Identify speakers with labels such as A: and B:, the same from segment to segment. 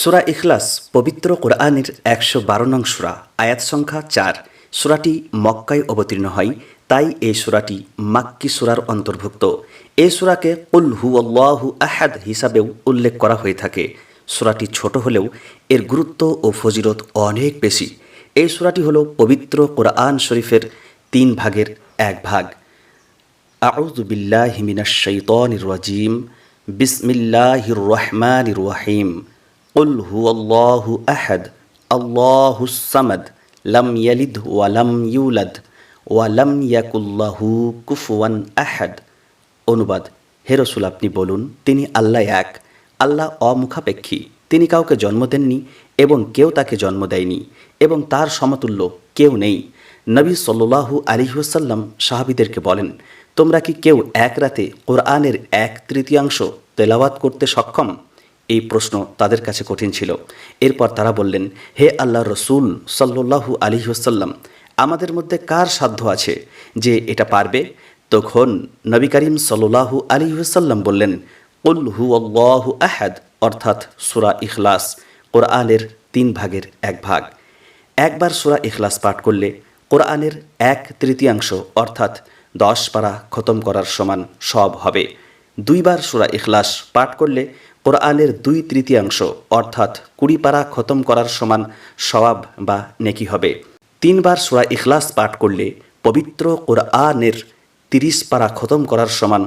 A: সুরা ইখলাস, পবিত্র কোরআনের একশো বারো নং সুরা, আয়াত সংখ্যা চার। সুরাটি মক্কায় অবতীর্ণ হয়, তাই এই সুরাটি মাক্কি সুরার অন্তর্ভুক্ত। এই সুরাকে কুল হু আল্লাহু আহাদ হিসাবেও উল্লেখ করা হয়ে থাকে। সুরাটি ছোট হলেও এর গুরুত্ব ও ফজিরত অনেক বেশি। এই সুরাটি হলো পবিত্র কোরআন শরীফের তিন ভাগের এক ভাগ। আউযু বিল্লাহি মিনাশ শাইতানির রাজিম। বিসমিল্লাহির রহমানির রহিম। قل هو الله أحد الله الصمد لم يلد ولم يولد ওয়ালাম ইয়াকুল্লাহু কুফুয়ান আহাদ অনুবাদ হে রসুল আপনি বলুন তিনি আল্লাহ এক আল্লাহ অমুখাপেক্ষী তিনি কাউকে জন্ম দেননি এবং কেউ তাকে জন্ম দেয়নি এবং তার সমতুল্য কেউ নেই নবী সাল্লু আলিহাসাল্লাম সাহাবিদেরকে বলেন তোমরা কি কেউ এক রাতে কোরআনের এক তৃতীয়াংশ তেলাওয়াত করতে সক্ষম এই প্রশ্ন তাদের কাছে কঠিন ছিল। এরপর তারা বললেন, হে আল্লাহ রসুল সাল্লু আলিহাসাল্লাম আমাদের মধ্যে কার সাধ্য আছে যে এটা পারবে? তখন নবী করিম সাল্লাহু আলী সাল্লাম বললেন উল হু আল্লাহু আহাদ অর্থাৎ সুরা ইখলাস, কোরআনের তিন ভাগের এক ভাগ। একবার সুরা ইখলাস পাঠ করলে কোরআনের এক তৃতীয়াংশ, অর্থাৎ দশ পারা খতম করার সমান সব হবে। দুইবার সুরা ইখলাস পাঠ করলে কোরআনের দুই তৃতীয়াংশ, অর্থাৎ কুড়ি পারা খতম করার সমান সওয়াব বা নেকি হবে। তিনবার সুরা ইখলাস পাঠ করলে পবিত্র কোরআনের তিরিশ পারা খতম করার সমান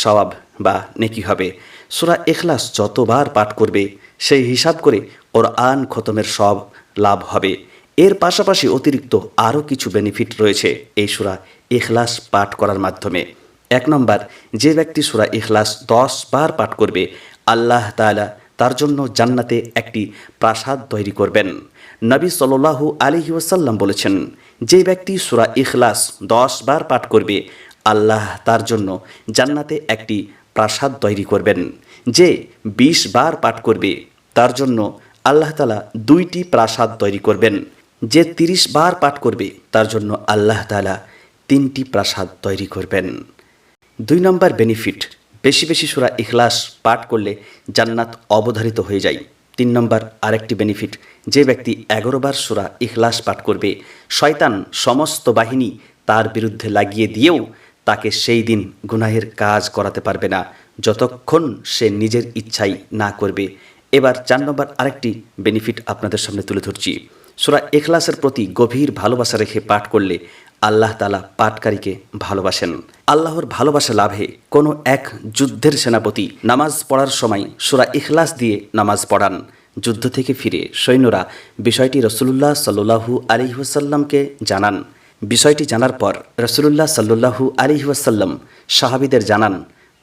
A: সওয়াব বা নেকি হবে। সুরা এখলাস যতবার পাঠ করবে, সেই হিসাব করে কোরআন খতমের সব লাভ হবে। এর পাশাপাশি অতিরিক্ত আরও কিছু বেনিফিট রয়েছে এই সুরা এখলাস পাঠ করার মাধ্যমে। এক নম্বর, যে ব্যক্তি সুরা ইখলাস দশ বার পাঠ করবে আল্লাহ তালা তার জন্য জান্নাতে একটি প্রাসাদ তৈরি করবেন। নবী সাল্লাহু আলিহি ওসাল্লাম বলেছেন, যে ব্যক্তি সুরা ইখলাস দশ বার পাঠ করবে, আল্লাহ তার জন্য জান্নাতে একটি প্রাসাদ তৈরি করবেন। যে বিশ বার পাঠ করবে, তার জন্য আল্লাহ তালা দুইটি প্রাসাদ তৈরি করবেন। যে তিরিশ বার পাঠ করবে, তার জন্য আল্লাহ তালা তিনটি প্রাসাদ তৈরি করবেন। দুই নম্বর বেনিফিট বেশি বেশি সুরা ইখলাস পাঠ করলে জান্নাত অবধারিত হয়ে যায়। তিন নম্বর, আরেকটি বেনিফিট যে ব্যক্তি এগারো বার সুরা ইখলাস পাঠ করবে, শয়তান সমস্ত বাহিনী তার বিরুদ্ধে লাগিয়ে দিয়েও তাকে সেই দিন গুনাহের কাজ করাতে পারবে না, যতক্ষণ সে নিজের ইচ্ছাই না করবে। এবার চার নম্বর, আরেকটি বেনিফিট আপনাদের সামনে তুলে ধরছি। সুরা এখলাসের প্রতি গভীর ভালোবাসা রেখে পাঠ করলে আল্লাহ তালা পাঠকারীকে ভালোবাসেন। আল্লাহর ভালোবাসা লাভে কোনো এক যুদ্ধের সেনাপতি নামাজ পড়ার সময় সুরা ইখলাস দিয়ে নামাজ পড়ান। যুদ্ধ থেকে ফিরে সৈন্যরা বিষয়টি রসুল্লাহ সাল্লু আলিহাসাল্লামকে জানান। বিষয়টি জানার পর রসুল্লাহ সাল্লু আলিহাসাল্লাম সাহাবিদের জানান,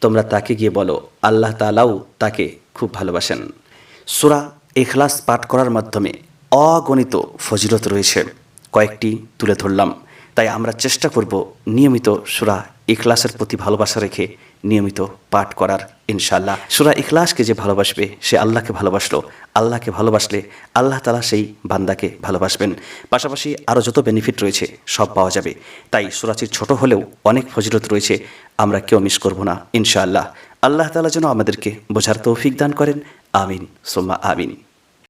A: তোমরা তাকে গিয়ে বলো, আল্লাহ তালাও তাকে খুব ভালোবাসেন। সুরা এখলাস পাঠ করার মাধ্যমে অগণিত ফজিলত রয়েছে। কয়েকটি তুলে ধরলাম। তাই আমরা চেষ্টা করব নিয়মিত সুরা ইখলাসের প্রতি ভালোবাসা রেখে নিয়মিত পাঠ করার ইনশাল্লাহ সুরা ইখলাসকে যে ভালোবাসবে, সে আল্লাহকে ভালোবাসলো। আল্লাহকে ভালোবাসলে আল্লাহ তালা সেই বান্দাকে ভালোবাসবেন। পাশাপাশি আরও যত বেনিফিট রয়েছে, সব পাওয়া যাবে। তাই সুরাচির ছোট হলেও অনেক ফজিলত রয়েছে, আমরা কেউ মিস করব না, ইনশাআল্লাহ। আল্লাহ তালা যেন আমাদেরকে বোঝার তৌফিক দান করেন, আমিন, সোম্মা আমিন।